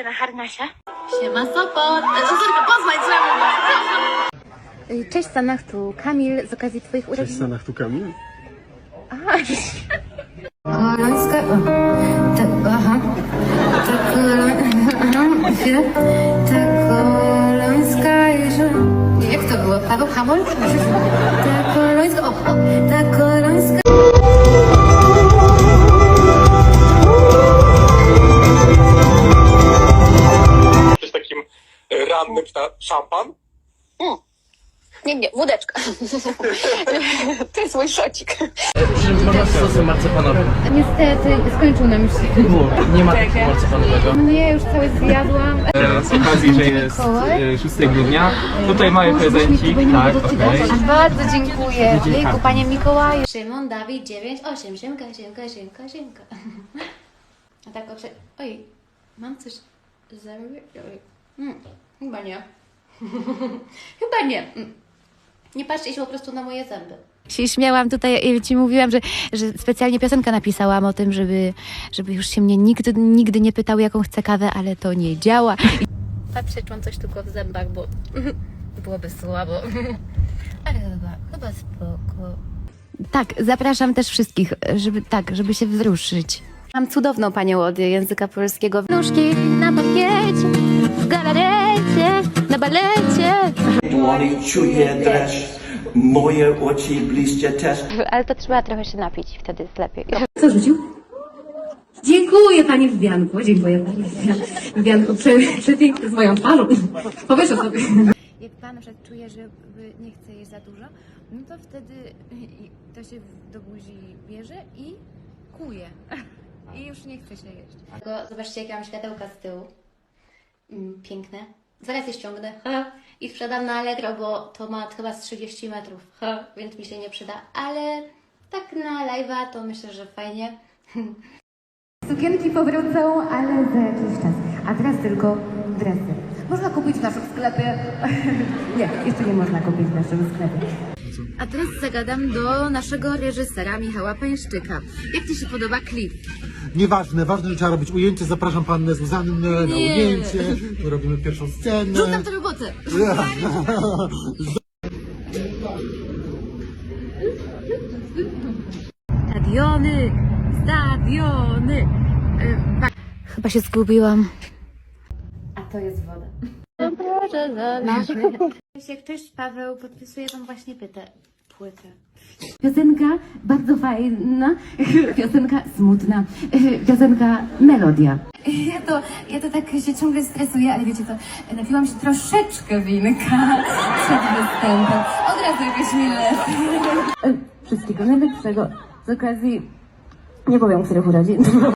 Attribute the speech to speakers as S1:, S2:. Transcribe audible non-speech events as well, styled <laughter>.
S1: się na harnasia?
S2: Siema Sopot! Zuzurka, pozwól, trzeba
S3: Cześć Stanach, tu Kamil z okazji Twoich
S4: Cześć
S3: urodzin.
S4: Stanach, tu Kamil.
S5: Kolońska, o, tak, aha, ta kolońska, chwilę, ta kolońska jeszcze, nie, jak to było, Paweł Hamol? Ta kolońska, o, o, ta
S6: rannym szta- szampan?
S2: Nie, nie, wódeczka. <laughs> to jest mój szocik.
S7: Można z sosem marcepanowym.
S3: Niestety skończył nam już się.
S7: Nie ma takiego marcepanowego.
S3: Mnie już cały zjadłam.
S7: Z okazji, że jest e, 6 grudnia, tutaj mały prezencik, tak, okej.
S3: Bardzo dziękuję. Jejku, panie Mikołaju.
S2: Szymon, Dawid, 9, 8, Siemka, Siemka, Siemka, Siemka. <laughs> A tak oczy... Oj, mam coś... Zęby? Oj. Chyba nie. <laughs> chyba nie. Mm. Nie patrzcie się po prostu na moje zęby.
S3: Się śmiałam tutaj i ci mówiłam, że, że specjalnie piosenkę napisałam o tym, żeby, żeby już się mnie nigdy, nigdy nie pytał, jaką chcę kawę, ale to nie działa. Patrzę, czy mam coś tylko w zębach, bo <laughs> byłoby słabo. <laughs> Ale chyba, chyba spoko. Tak, zapraszam też wszystkich, żeby tak, żeby się wzruszyć. Mam cudowną panią od języka polskiego. Nóżki na pakiecie, w galarecie, na balecie.
S8: Dłoni czuję dreszcz, moje oczy bliskie też.
S3: Ale to trzeba trochę się napić, wtedy jest lepiej.
S9: Co rzucił? Dziękuję Pani Wiwianku, dziękuję Pani Wiwianku. Wiwianku, prze, przepiękny z moją twarzą. Powiesz o sobie.
S3: Jak pan na przykład czuje, że nie chce jeść za dużo, no to wtedy to się do buzi bierze i kuje. I już nie chce się jeść.
S2: Tylko zobaczcie, jakie mam światełka z tyłu. Mm, piękne. Zaraz je ściągnę. Ha. I sprzedam na Allegro, bo to ma chyba z 30 metrów. Ha. Więc mi się nie przyda. Ale tak na live'a to myślę, że fajnie. <laughs>
S9: Sukienki powrócą, ale za jakiś czas. A teraz tylko dresy. Można kupić w naszym sklepie. <laughs> nie, jeszcze nie można kupić w naszym sklepie.
S3: A teraz zagadam do naszego reżysera Michała Pańszczyka. Jak Ci się podoba klip?
S4: Nieważne, ważne, że trzeba robić ujęcie. Zapraszam pannę Zuzannę na ujęcie. My robimy pierwszą scenę.
S3: Rzucam tę robotę! <laughs> Stadiony! Stadiony! Chyba się zgubiłam.
S2: A to jest woda. <laughs>
S3: Jak ktoś, Paweł, podpisuje Wam właśnie pytę,
S9: Piosenka bardzo fajna, <laughs> piosenka smutna, <laughs> piosenka melodia. Ja to, ja to tak się ciągle stresuję, ale wiecie co, napiłam się troszeczkę winka <laughs> przed występem. Od razu jakoś mi lepiej. Wszystkiego najlepszego z okazji, nie powiem, których urodzin.